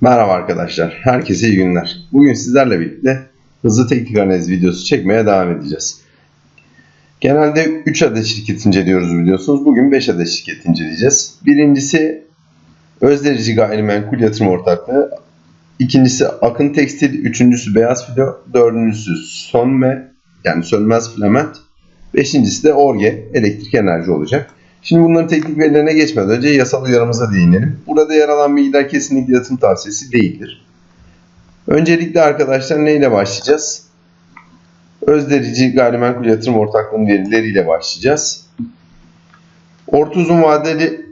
Merhaba arkadaşlar, herkese iyi günler. Bugün sizlerle birlikte hızlı teknik analiz videosu çekmeye devam edeceğiz. Genelde 3 adet şirket inceliyoruz biliyorsunuz. Bugün 5 adet şirket inceleyeceğiz. Birincisi Özderici Gayrimenkul Yatırım Ortaklığı. İkincisi Akın Tekstil. Üçüncüsü Beyaz Filo. Dördüncüsü Sonme yani Sönmez Filament. Beşincisi de Orge Elektrik Enerji olacak. Şimdi bunların teknik verilerine geçmeden önce yasal uyarımıza değinelim. Burada yer alan bilgiler kesinlikle yatırım tavsiyesi değildir. Öncelikle arkadaşlar neyle başlayacağız? Özderici Gayrimenkul Yatırım Ortaklığı'nın verileriyle başlayacağız. Orta uzun vadeli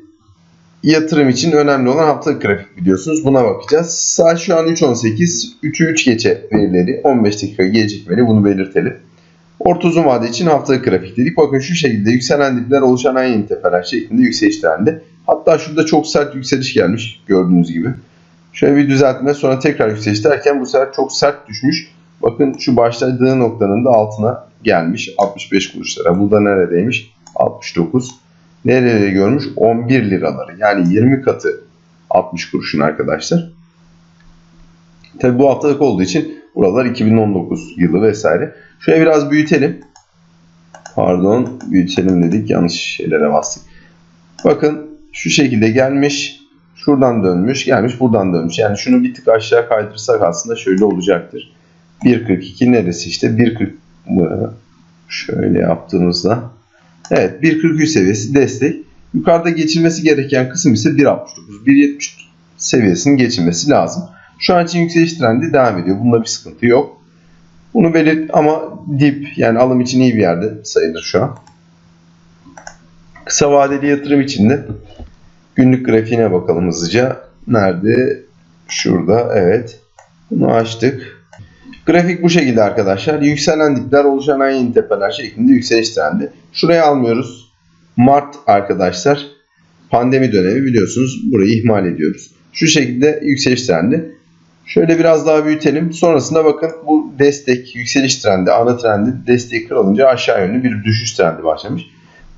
yatırım için önemli olan haftalık grafik biliyorsunuz. Buna bakacağız. Saat şu an 3.18. 3'ü 3 geçe verileri 15 dakika gecikmeli bunu belirtelim. Orta uzun vade için haftalık grafik dedik. Bakın şu şekilde yükselen dipler oluşan en yeni şeklinde yükseliş trendi. Hatta şurada çok sert yükseliş gelmiş gördüğünüz gibi. Şöyle bir düzeltme sonra tekrar yükseliş derken bu sefer çok sert düşmüş. Bakın şu başladığı noktanın da altına gelmiş 65 kuruşlara. Burada neredeymiş? 69. Nerelere görmüş? 11 liraları. Yani 20 katı 60 kuruşun arkadaşlar. Tabi bu haftalık olduğu için buralar 2019 yılı vesaire. Şöyle biraz büyütelim. Pardon büyütelim dedik yanlış şeylere bastık. Bakın şu şekilde gelmiş. Şuradan dönmüş gelmiş buradan dönmüş. Yani şunu bir tık aşağı kaydırırsak aslında şöyle olacaktır. 1.42 neresi işte 1.40 şöyle yaptığımızda evet 1.43 seviyesi destek. Yukarıda geçilmesi gereken kısım ise 1.69 1.70 seviyesinin geçilmesi lazım. Şu an için yükseliş trendi devam ediyor. Bunda bir sıkıntı yok. Bunu belirt ama dip yani alım için iyi bir yerde sayılır şu an. Kısa vadeli yatırım için de günlük grafiğine bakalım hızlıca. Nerede? Şurada evet. Bunu açtık. Grafik bu şekilde arkadaşlar. Yükselen dipler oluşan en yeni tepeler şeklinde yükseliş trendi. Şuraya almıyoruz. Mart arkadaşlar pandemi dönemi biliyorsunuz. Burayı ihmal ediyoruz. Şu şekilde yükseliş trendi. Şöyle biraz daha büyütelim. Sonrasında bakın bu destek, yükseliş trendi, ana trendi desteği kırılınca aşağı yönlü bir düşüş trendi başlamış.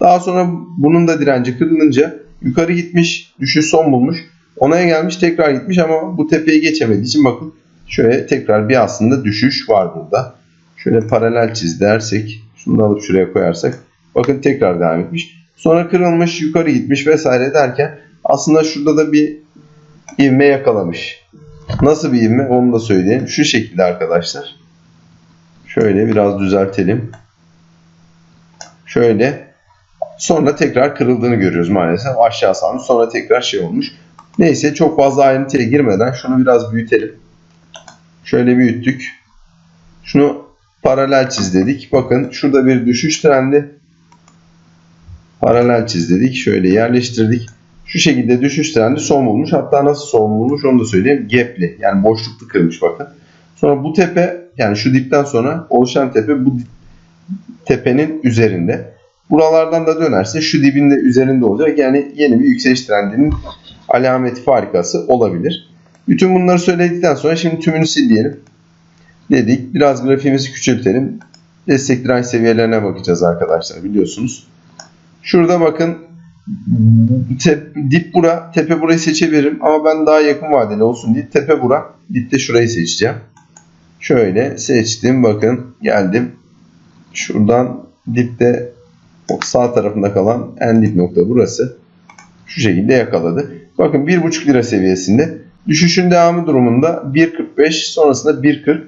Daha sonra bunun da direnci kırılınca yukarı gitmiş, düşüş son bulmuş. Onaya gelmiş tekrar gitmiş ama bu tepeyi geçemediği için bakın şöyle tekrar bir aslında düşüş var burada. Şöyle paralel çiz dersek, şunu alıp şuraya koyarsak bakın tekrar devam etmiş. Sonra kırılmış, yukarı gitmiş vesaire derken aslında şurada da bir ivme yakalamış. Nasıl bir ivme onu da söyleyeyim. Şu şekilde arkadaşlar. Şöyle biraz düzeltelim. Şöyle. Sonra tekrar kırıldığını görüyoruz maalesef. Aşağı salmış. Sonra tekrar şey olmuş. Neyse çok fazla ayrıntıya girmeden şunu biraz büyütelim. Şöyle büyüttük. Şunu paralel çiz dedik. Bakın şurada bir düşüş trendi. Paralel çiz dedik. Şöyle yerleştirdik. Şu şekilde düşüş trendi son bulmuş. Hatta nasıl son bulmuş onu da söyleyeyim. Gap'li yani boşluklu kırmış bakın. Sonra bu tepe yani şu dipten sonra oluşan tepe bu tepenin üzerinde. Buralardan da dönerse şu dibinde üzerinde olacak. Yani yeni bir yükseliş trendinin alameti farikası olabilir. Bütün bunları söyledikten sonra şimdi tümünü sil diyelim. Dedik. Biraz grafiğimizi küçültelim. Destek direnç seviyelerine bakacağız arkadaşlar biliyorsunuz. Şurada bakın Tep, dip bura, tepe burayı seçebilirim ama ben daha yakın vadeli olsun diye tepe bura, dip de şurayı seçeceğim. Şöyle seçtim bakın geldim. Şuradan dipte sağ tarafında kalan en dip nokta burası. Şu şekilde yakaladı. Bakın 1,5 lira seviyesinde. Düşüşün devamı durumunda 1.45 sonrasında 1.40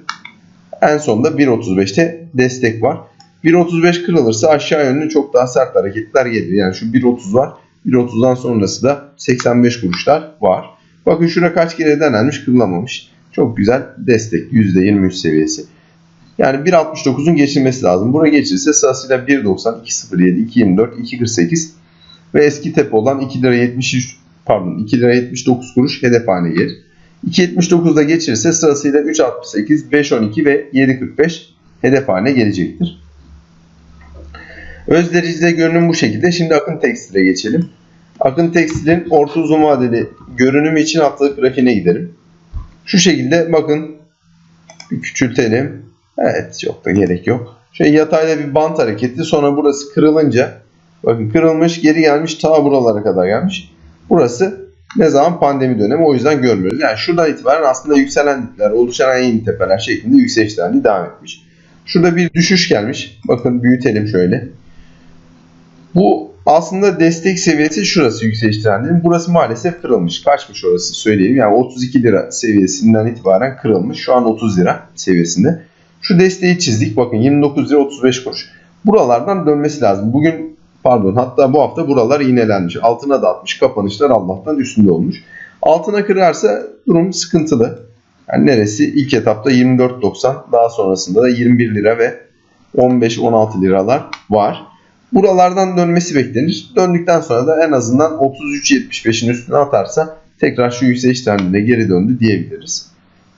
en sonunda 1.35'te destek var. 1.35 kırılırsa aşağı yönlü çok daha sert hareketler gelir. Yani şu 1.30 var. 1.30'dan sonrası da 85 kuruşlar var. Bakın şurada kaç kere denenmiş kırılamamış. Çok güzel destek %23 seviyesi. Yani 1.69'un geçilmesi lazım. Buna geçilirse sırasıyla 1.90, 2.07, 2.24, 2.48 ve eski tepe olan 2 lira 73 pardon 2 lira 79 kuruş hedef haline gelir. 2.79'da geçirirse sırasıyla 3.68, 5.12 ve 7.45 hedef haline gelecektir. Özderici'de görünüm bu şekilde. Şimdi Akın Tekstil'e geçelim. Akın Tekstil'in orta uzun vadeli görünümü için haftalık grafiğine gidelim. Şu şekilde bakın bir küçültelim. Evet çok da gerek yok. Şöyle yatayda bir bant hareketi sonra burası kırılınca bakın kırılmış geri gelmiş ta buralara kadar gelmiş. Burası Ne zaman pandemi dönemi o yüzden görmüyoruz. Yani şuradan itibaren aslında yükselen dipler, oluşan en tepeler şeklinde yükseliş trendi devam etmiş. Şurada bir düşüş gelmiş. Bakın büyütelim şöyle. Bu aslında destek seviyesi şurası yükseliş trendinin. Burası maalesef kırılmış. Kaçmış orası söyleyeyim. Yani 32 lira seviyesinden itibaren kırılmış. Şu an 30 lira seviyesinde. Şu desteği çizdik. Bakın 29 lira 35 kuruş. Buralardan dönmesi lazım. Bugün pardon hatta bu hafta buralar iğnelenmiş. Altına da atmış. Kapanışlar Allah'tan üstünde olmuş. Altına kırarsa durum sıkıntılı. Yani neresi? İlk etapta 24.90 daha sonrasında da 21 lira ve 15-16 liralar var. Buralardan dönmesi beklenir. Döndükten sonra da en azından 33.75'in üstüne atarsa tekrar şu yükseliş trendine geri döndü diyebiliriz.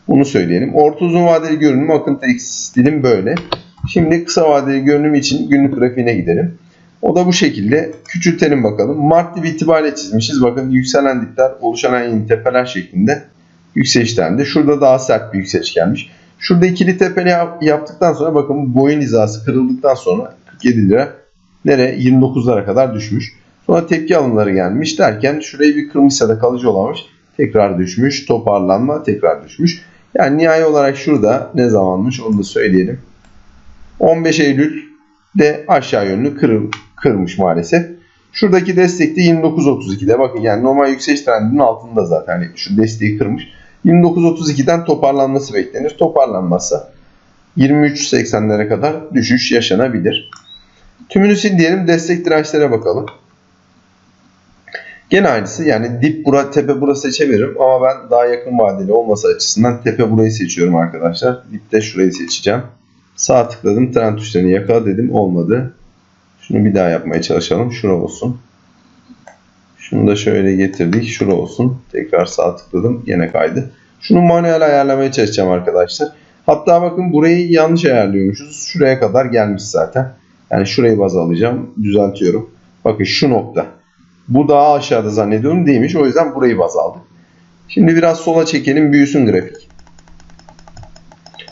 Bunu söyleyelim. Orta uzun vadeli görünüm akıntı stilim böyle. Şimdi kısa vadeli görünüm için günlük grafiğine gidelim. O da bu şekilde. Küçültelim bakalım. Mart dibi itibariyle çizmişiz. Bakın yükselen dipler, oluşan en tepeler şeklinde yükseliş trendi. Şurada daha sert bir yükseliş gelmiş. Şurada ikili tepeli yap- yaptıktan sonra bakın boyun hizası kırıldıktan sonra 47 lira nereye 29'lara kadar düşmüş. Sonra tepki alımları gelmiş derken şurayı bir kırmışsa da kalıcı olamamış. Tekrar düşmüş. Toparlanma tekrar düşmüş. Yani nihai olarak şurada ne zamanmış onu da söyleyelim. 15 Eylül'de aşağı yönlü kır, kırmış maalesef. Şuradaki destek de 29.32'de. Bakın yani normal yükseliş trendinin altında zaten. Hani şu desteği kırmış. 29.32'den toparlanması beklenir. Toparlanmazsa 23.80'lere kadar düşüş yaşanabilir. Tümünü sil diyelim. Destek dirençlere bakalım. Gene aynısı yani dip bura tepe bura seçebilirim ama ben daha yakın vadeli olması açısından tepe burayı seçiyorum arkadaşlar. Dipte şurayı seçeceğim. Sağ tıkladım trend tuşlarını yakala dedim olmadı. Şunu bir daha yapmaya çalışalım. Şura olsun. Şunu da şöyle getirdik. Şura olsun. Tekrar sağ tıkladım. Yine kaydı. Şunu manuel ayarlamaya çalışacağım arkadaşlar. Hatta bakın burayı yanlış ayarlıyormuşuz. Şuraya kadar gelmiş zaten. Yani şurayı baz alacağım. Düzeltiyorum. Bakın şu nokta. Bu daha aşağıda zannediyorum değilmiş. O yüzden burayı baz aldık. Şimdi biraz sola çekelim. Büyüsün grafik.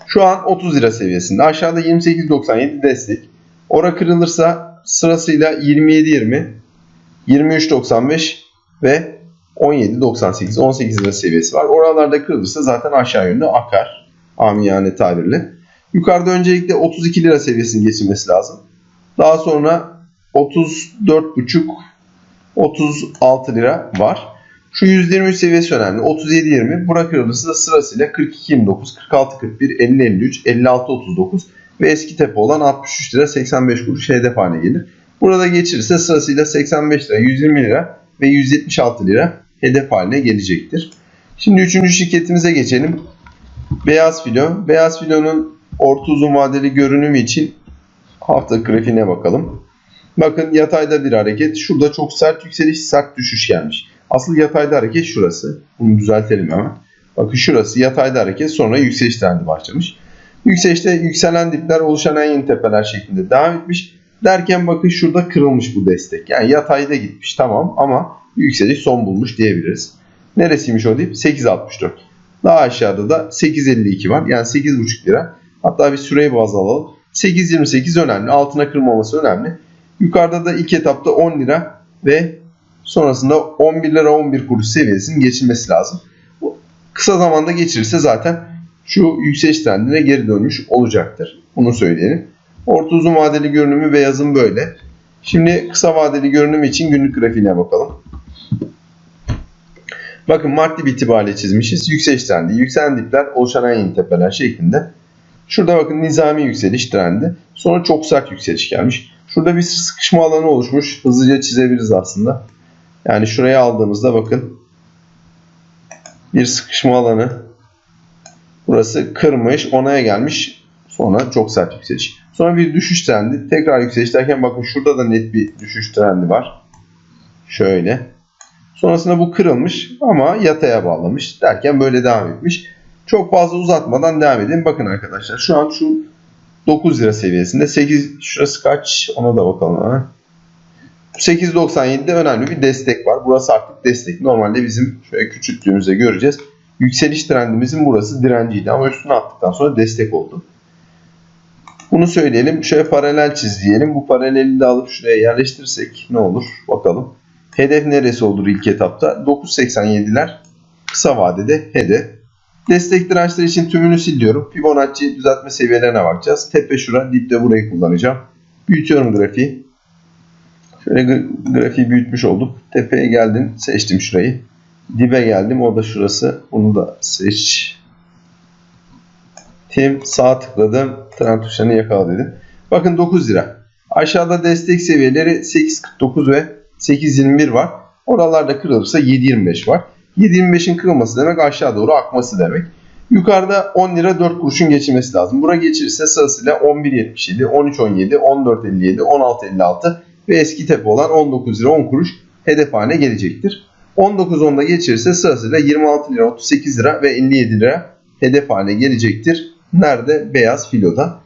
Şu an 30 lira seviyesinde. Aşağıda 28.97 destek. Ora kırılırsa sırasıyla 27.20, 23.95 ve 17.98, 18 lira seviyesi var. Oralarda kırılırsa zaten aşağı yönde akar. Amiyane tabirle. Yukarıda öncelikle 32 lira seviyesini geçirmesi lazım. Daha sonra 34,5 36 lira var. Şu 123 seviyesi önemli. 37.20 bura kırılırsa da sırasıyla 42.29, 46.41, 50.53, 56.39 ve eski tepe olan 63 lira 85 kuruş hedef haline gelir. Burada geçirirse sırasıyla 85 lira, 120 lira ve 176 lira hedef haline gelecektir. Şimdi üçüncü şirketimize geçelim. Beyaz filo. Beyaz filonun orta uzun vadeli görünümü için hafta grafiğine bakalım. Bakın yatayda bir hareket. Şurada çok sert yükseliş, sert düşüş gelmiş. Asıl yatayda hareket şurası. Bunu düzeltelim hemen. Bakın şurası yatayda hareket sonra yükseliş trendi başlamış. Yükselişte yükselen dipler oluşan en yeni tepeler şeklinde devam etmiş. Derken bakın şurada kırılmış bu destek. Yani yatayda gitmiş tamam ama yükseliş son bulmuş diyebiliriz. Neresiymiş o dip? 8.64. Daha aşağıda da 8.52 var. Yani 8.5 lira. Hatta bir süreyi baz alalım. 8.28 önemli. Altına kırmaması önemli. Yukarıda da ilk etapta 10 lira ve sonrasında 11 lira 11 kuruş seviyesinin geçilmesi lazım. Bu kısa zamanda geçirirse zaten şu yükseliş trendine geri dönmüş olacaktır. Bunu söyleyelim. Orta uzun vadeli görünümü beyazın böyle. Şimdi kısa vadeli görünüm için günlük grafiğine bakalım. Bakın Mart dip itibariyle çizmişiz. Yükseliş trendi. Yükselen dipler oluşan en yeni tepeler şeklinde. Şurada bakın nizami yükseliş trendi. Sonra çok sert yükseliş gelmiş. Şurada bir sıkışma alanı oluşmuş. Hızlıca çizebiliriz aslında. Yani şuraya aldığımızda bakın. Bir sıkışma alanı. Burası kırmış. Onaya gelmiş. Sonra çok sert yükseliş. Sonra bir düşüş trendi. Tekrar yükseliş derken bakın şurada da net bir düşüş trendi var. Şöyle. Sonrasında bu kırılmış ama yataya bağlamış. Derken böyle devam etmiş. Çok fazla uzatmadan devam edelim. Bakın arkadaşlar şu an şu 9 lira seviyesinde. 8 şurası kaç? Ona da bakalım hemen. 8.97'de önemli bir destek var. Burası artık destek. Normalde bizim şöyle küçülttüğümüzde göreceğiz. Yükseliş trendimizin burası direnciydi ama üstüne attıktan sonra destek oldu. Bunu söyleyelim. Şöyle paralel çiz diyelim. Bu paraleli de alıp şuraya yerleştirirsek ne olur? Bakalım. Hedef neresi olur ilk etapta? 9.87'ler kısa vadede hedef. Destek dirençler için tümünü siliyorum. Fibonacci düzeltme seviyelerine bakacağız. Tepe şura, dipte burayı kullanacağım. Büyütüyorum grafiği. Şöyle gra- grafiği büyütmüş olduk. Tepeye geldim, seçtim şurayı. Dibe geldim, o da şurası. Bunu da seç. Tim sağ tıkladım. Trend tuşlarını yakala dedim. Bakın 9 lira. Aşağıda destek seviyeleri 8.49 ve 8.21 var. Oralarda kırılırsa 7.25 var. 7.25'in kırılması demek aşağı doğru akması demek. Yukarıda 10 lira 4 kuruşun geçilmesi lazım. Bura geçirirse sırasıyla 11.77, 13.17, 14.57, 16.56 ve eski tepe olan 19 lira 10 kuruş hedef haline gelecektir. 19.10'da geçirirse sırasıyla 26 lira 38 lira ve 57 lira hedef haline gelecektir. Nerede? Beyaz filoda.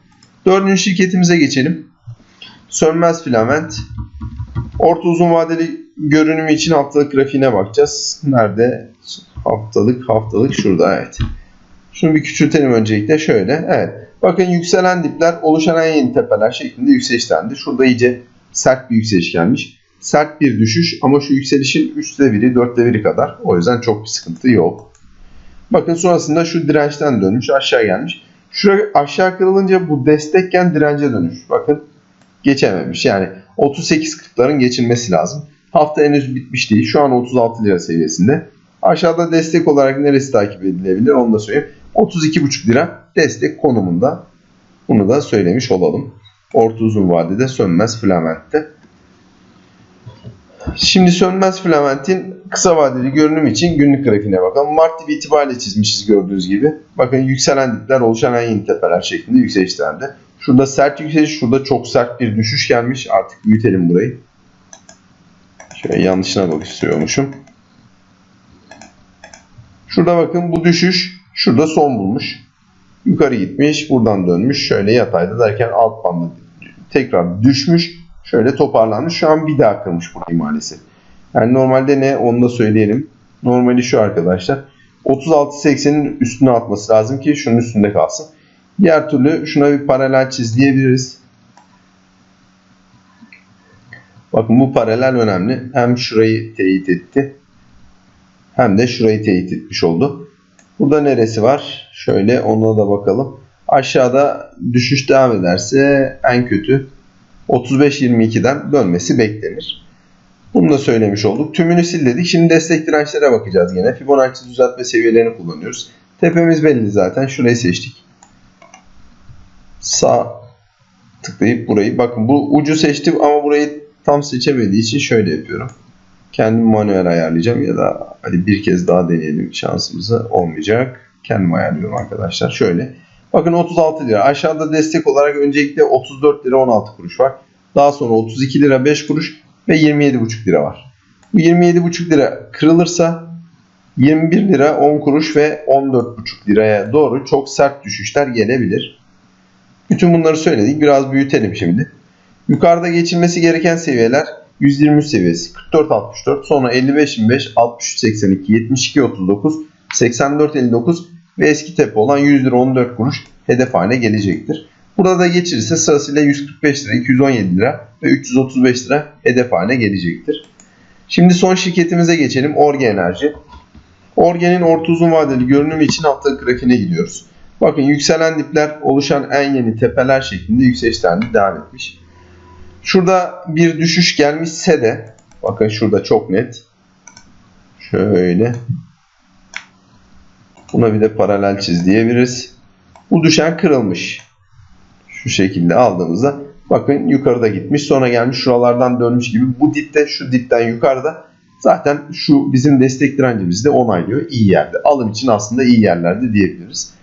Dördüncü şirketimize geçelim. Sönmez filament. Orta uzun vadeli görünümü için haftalık grafiğine bakacağız. Nerede? Haftalık, haftalık şurada evet. Şunu bir küçültelim öncelikle şöyle. Evet. Bakın yükselen dipler oluşan en yeni tepeler şeklinde yükselişlendi. Şurada iyice sert bir yükseliş gelmiş. Sert bir düşüş ama şu yükselişin 3'te 1'i 4'te 1'i kadar. O yüzden çok bir sıkıntı yok. Bakın sonrasında şu dirençten dönmüş aşağı gelmiş. Şuraya aşağı kırılınca bu destekken dirence dönmüş. Bakın geçememiş. Yani 38.40'ların geçilmesi lazım. Hafta henüz bitmiş değil. Şu an 36 lira seviyesinde. Aşağıda destek olarak neresi takip edilebilir onu da söyleyeyim. 32,5 lira destek konumunda. Bunu da söylemiş olalım. Orta uzun vadede sönmez filamentte. Şimdi sönmez filamentin kısa vadeli görünüm için günlük grafiğine bakalım. Mart dibi itibariyle çizmişiz gördüğünüz gibi. Bakın yükselen dipler oluşan en yeni tepeler şeklinde yükselişlerde. Şurada sert yükseliş, şurada çok sert bir düşüş gelmiş. Artık büyütelim burayı. Şöyle yanlışına bak istiyormuşum. Şurada bakın bu düşüş şurada son bulmuş. Yukarı gitmiş, buradan dönmüş. Şöyle yatayda derken alt bandı tekrar düşmüş. Şöyle toparlanmış. Şu an bir daha kırmış burayı maalesef. Yani normalde ne onu da söyleyelim. Normali şu arkadaşlar. 36.80'in üstüne atması lazım ki şunun üstünde kalsın. Diğer türlü şuna bir paralel çiz diyebiliriz. Bakın bu paralel önemli. Hem şurayı teyit etti. Hem de şurayı teyit etmiş oldu. Burada neresi var? Şöyle ona da bakalım. Aşağıda düşüş devam ederse en kötü 35-22'den dönmesi beklenir. Bunu da söylemiş olduk. Tümünü sil dedik. Şimdi destek dirençlere bakacağız gene. Fibonacci düzeltme seviyelerini kullanıyoruz. Tepemiz belli zaten. Şurayı seçtik. Sağ tıklayıp burayı. Bakın bu ucu seçtim ama burayı tam seçemediği için şöyle yapıyorum. Kendim manuel ayarlayacağım ya da hadi bir kez daha deneyelim şansımızı olmayacak. Kendim ayarlıyorum arkadaşlar. Şöyle. Bakın 36 lira. Aşağıda destek olarak öncelikle 34 lira 16 kuruş var. Daha sonra 32 lira 5 kuruş ve 27,5 lira var. Bu 27,5 lira kırılırsa 21 lira 10 kuruş ve 14,5 liraya doğru çok sert düşüşler gelebilir. Bütün bunları söyledik. Biraz büyütelim şimdi. Yukarıda geçilmesi gereken seviyeler 123 seviyesi, 44.64, sonra 55.25, 63.82, 72.39, 84.59 ve eski tepe olan 100 lira 14 kuruş hedef haline gelecektir. Burada da geçirirse sırasıyla 145 lira, 217 lira ve 335 lira hedef haline gelecektir. Şimdi son şirketimize geçelim. Orge Enerji. Orge'nin orta uzun vadeli görünümü için haftalık grafiğine gidiyoruz. Bakın yükselen dipler oluşan en yeni tepeler şeklinde yükselişlerinde devam etmiş. Şurada bir düşüş gelmişse de bakın şurada çok net. Şöyle. Buna bir de paralel çiz diyebiliriz. Bu düşen kırılmış. Şu şekilde aldığımızda bakın yukarıda gitmiş sonra gelmiş şuralardan dönmüş gibi. Bu dipte şu dipten yukarıda zaten şu bizim destek direncimizi de onaylıyor. iyi yerde. Alım için aslında iyi yerlerde diyebiliriz.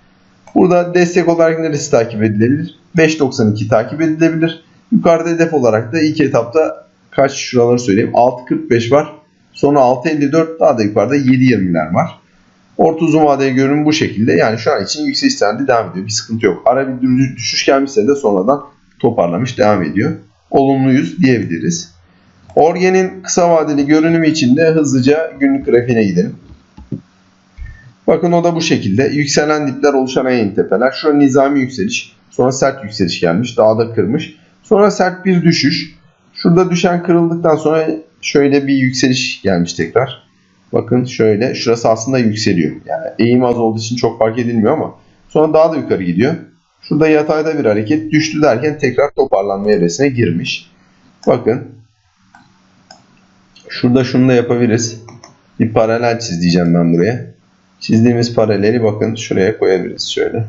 Burada destek olarak neresi takip edilebilir? 5.92 takip edilebilir. Yukarıda hedef olarak da ilk etapta kaç şuraları söyleyeyim. 6.45 var. Sonra 6.54 daha da yukarıda 7.20'ler var. Orta uzun vadeli görünüm bu şekilde. Yani şu an için yükseliş trendi devam ediyor. Bir sıkıntı yok. Ara bir düşüş gelmişse de sonradan toparlamış devam ediyor. Olumluyuz diyebiliriz. Orgen'in kısa vadeli görünümü için de hızlıca günlük grafiğine gidelim. Bakın o da bu şekilde. Yükselen dipler oluşan en tepeler. Şurada nizami yükseliş. Sonra sert yükseliş gelmiş. Daha da kırmış. Sonra sert bir düşüş. Şurada düşen kırıldıktan sonra şöyle bir yükseliş gelmiş tekrar. Bakın şöyle şurası aslında yükseliyor. Yani eğim az olduğu için çok fark edilmiyor ama sonra daha da yukarı gidiyor. Şurada yatayda bir hareket düştü derken tekrar toparlanma evresine girmiş. Bakın. Şurada şunu da yapabiliriz. Bir paralel çiz diyeceğim ben buraya. Çizdiğimiz paraleli bakın şuraya koyabiliriz şöyle.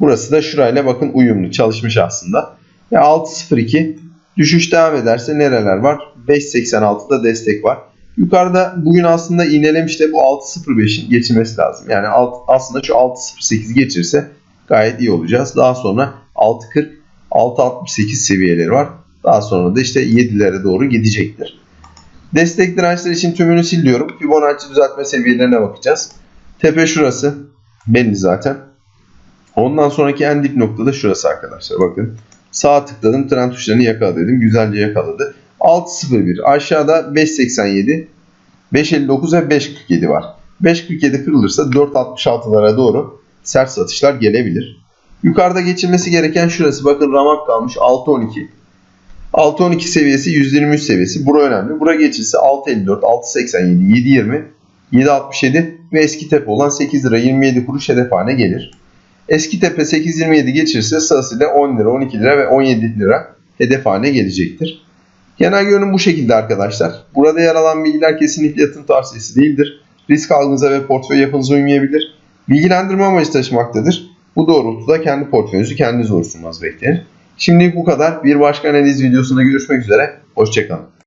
Burası da şurayla bakın uyumlu çalışmış aslında. Ya 6.02 düşüş devam ederse nereler var? 5.86'da destek var. Yukarıda bugün aslında iğnelemiş de bu 6.05'in geçilmesi lazım. Yani alt, aslında şu 6.08 geçirse gayet iyi olacağız. Daha sonra 6.40 6.68 seviyeleri var. Daha sonra da işte 7'lere doğru gidecektir. Destek dirençler için tümünü sil diyorum. Fibonacci düzeltme seviyelerine bakacağız. Tepe şurası. Belli zaten. Ondan sonraki en dip nokta da şurası arkadaşlar. Bakın. Sağ tıkladım. Trend tuşlarını yakala dedim. Güzelce yakaladı. 6.01. Aşağıda 5.87. 5.59 ve 5.47 var. 5.47 kırılırsa 4.66'lara doğru sert satışlar gelebilir. Yukarıda geçilmesi gereken şurası. Bakın ramak kalmış 6.12. 6.12 seviyesi 123 seviyesi. Bura önemli. Bura geçilse 6.54, 6.87, 7.20, 7.67 ve eski tepe olan 8 lira 27 kuruş hedef haline gelir. Eski tepe 8.27 geçirse sırasıyla 10 lira, 12 lira ve 17 lira hedef haline gelecektir. Genel görünüm bu şekilde arkadaşlar. Burada yer alan bilgiler kesinlikle yatırım tavsiyesi değildir. Risk algınıza ve portföy yapınıza uymayabilir. Bilgilendirme amacı taşımaktadır. Bu doğrultuda kendi portföyünüzü kendiniz oluşturmanızı beklenir. Şimdilik bu kadar. Bir başka analiz videosunda görüşmek üzere. Hoşçakalın.